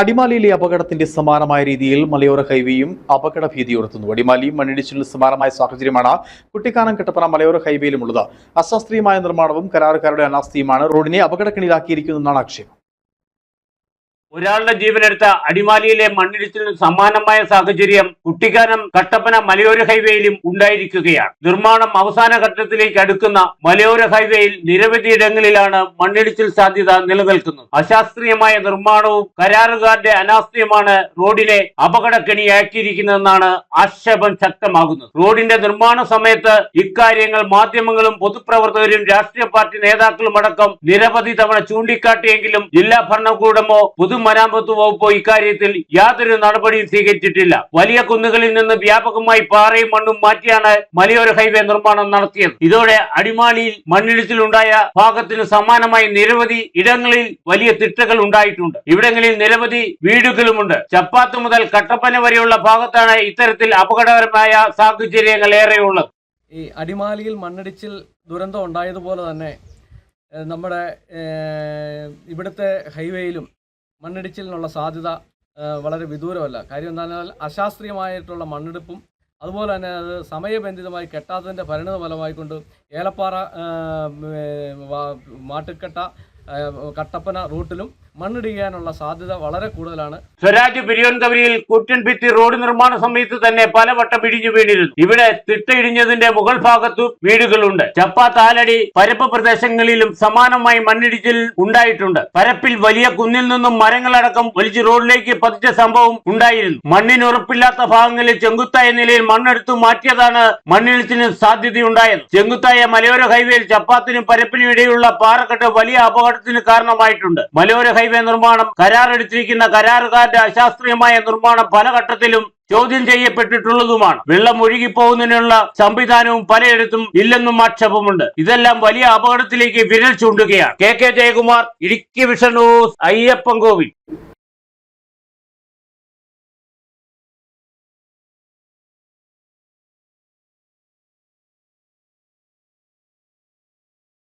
അടിമാലിയിലെ അപകടത്തിന്റെ സമാനമായ രീതിയിൽ മലയോര ഹൈവേയും അപകട ഭീതി ഉയർത്തുന്നു. അടിമാലിയും മണ്ണിടിച്ചിലിന് സമാനമായ സാഹചര്യമാണ് കുട്ടിക്കാനം കട്ടപ്പന മലയോര ഹൈവേയിലുമുള്ളത്. അശാസ്ത്രീയമായ നിർമ്മാണവും കരാറുകാരുടെ അനാസ്ഥയുമാണ് റോഡിനെ അപകടക്കിണിയിലാക്കിയിരിക്കുന്നതെന്നാണ് ആക്ഷേപം. ഒരാളുടെ ജീവനെടുത്ത അടിമാലിയിലെ മണ്ണിടിച്ചിലിന് സമാനമായ സാഹചര്യം കുട്ടിക്കാനം കട്ടപ്പന മലയോര ഹൈവേയിലും ഉണ്ടായിരിക്കുകയാണ്. നിർമ്മാണം അവസാന ഘട്ടത്തിലേക്ക് അടുക്കുന്ന മലയോര ഹൈവേയിൽ നിരവധി ഇടങ്ങളിലാണ് മണ്ണിടിച്ചിൽ സാധ്യത നിലനിൽക്കുന്നത്. അശാസ്ത്രീയമായ നിർമ്മാണവും കരാറുകാരുടെ അനാസ്ത്രീയമാണ് റോഡിനെ അപകടക്കെണിയാക്കിയിരിക്കുന്നതെന്നാണ് ആക്ഷേപം ശക്തമാകുന്നത്. റോഡിന്റെ നിർമ്മാണ സമയത്ത് ഇക്കാര്യങ്ങൾ മാധ്യമങ്ങളും പൊതുപ്രവർത്തകരും രാഷ്ട്രീയ പാർട്ടി നേതാക്കളും അടക്കം നിരവധി തവണ ചൂണ്ടിക്കാട്ടിയെങ്കിലും ജില്ലാ ഭരണകൂടമോ പൊതുമരാമത്ത് വകുപ്പോ ഇക്കാര്യത്തിൽ യാതൊരു നടപടിയും സ്വീകരിച്ചിട്ടില്ല. വലിയ കുന്നുകളിൽ നിന്ന് വ്യാപകമായി പാറയും മണ്ണും മാറ്റിയാണ് മലയോര ഹൈവേ നിർമ്മാണം നടത്തിയത്. ഇതോടെ അടിമാലിയിൽ മണ്ണിടിച്ചിലുണ്ടായ ഭാഗത്തിന് സമാനമായി നിരവധി ഇടങ്ങളിൽ വലിയ തിട്ടകൾ ഉണ്ടായിട്ടുണ്ട്. ഇവിടങ്ങളിൽ നിരവധി വീടുകളുമുണ്ട്. ചപ്പാത്ത് മുതൽ കട്ടപ്പന വരെയുള്ള ഭാഗത്താണ് ഇത്തരത്തിൽ അപകടകരമായ സാഹചര്യങ്ങൾ ഏറെയുള്ളത്. ഈ അടിമാലിയിൽ മണ്ണിടിച്ചിൽ ദുരന്തം ഉണ്ടായതുപോലെ തന്നെ നമ്മുടെ ഇവിടുത്തെ ഹൈവേയിലും മണ്ണിടിച്ചിലിനുള്ള സാധ്യത വളരെ വിദൂരമല്ല. കാര്യം എന്താണെന്നാൽ അശാസ്ത്രീയമായിട്ടുള്ള മണ്ണെടുപ്പും അതുപോലെ തന്നെ അത് സമയബന്ധിതമായി കെട്ടാത്തതിന്റെ പരിണിത ഫലമായിക്കൊണ്ട് ഏലപ്പാറ മാട്ടുക്കട്ട കട്ടപ്പന റൂട്ടിലും മണ്ണിടിക്കാനുള്ള സാധ്യത വളരെ കൂടുതലാണ്. സ്വരാജ് പിരിയോൻകവരിയിൽ കുറ്റൻഭിത്തി റോഡ് നിർമ്മാണ സമയത്ത് തന്നെ പലവട്ടം ഇടിഞ്ഞു വീണിരുന്നു. ഇവിടെ തിട്ടയിടിഞ്ഞതിന്റെ മുകൾ ഭാഗത്തു വീടുകളുണ്ട്. ചപ്പ താലടി പരപ്പ് പ്രദേശങ്ങളിലും സമാനമായി മണ്ണിടിച്ചിൽ ഉണ്ടായിട്ടുണ്ട്. പരപ്പിൽ വലിയ കുന്നിൽ നിന്നും മരങ്ങളടക്കം വലിച്ചു റോഡിലേക്ക് പതിച്ച സംഭവം ഉണ്ടായിരുന്നു. മണ്ണിന് ഉറപ്പില്ലാത്ത ഭാഗങ്ങളിൽ ചെങ്കുത്തായ നിലയിൽ മണ്ണെടുത്തു മാറ്റിയതാണ് മണ്ണിടിച്ചിന് സാധ്യതയുണ്ടായത്. ചെങ്കുത്തായ മലയോര ഹൈവേയിൽ ചപ്പാത്തിനും പരപ്പിനും ഇടയിലുള്ള പാറക്കെട്ട് വലിയ അപകടത്തിന് കാരണമായിട്ടുണ്ട്. മലയോര ഹൈവേ നിർമ്മാണം കരാറെടുത്തിരിക്കുന്ന കരാറുകാരുടെ അശാസ്ത്രീയമായ നിർമ്മാണം പല ഘട്ടത്തിലും ചോദ്യം ചെയ്യപ്പെട്ടിട്ടുള്ളതുമാണ്. വെള്ളം ഒഴുകിപ്പോകുന്നതിനുള്ള സംവിധാനവും പലയിടത്തും ഇല്ലെന്നും ആക്ഷേപമുണ്ട്. ഇതെല്ലാം വലിയ അപകടത്തിലേക്ക് വിരൽ ചൂണ്ടുകയാണ്. K K Jayakumar Idukki vision news Ayyappan Kovil.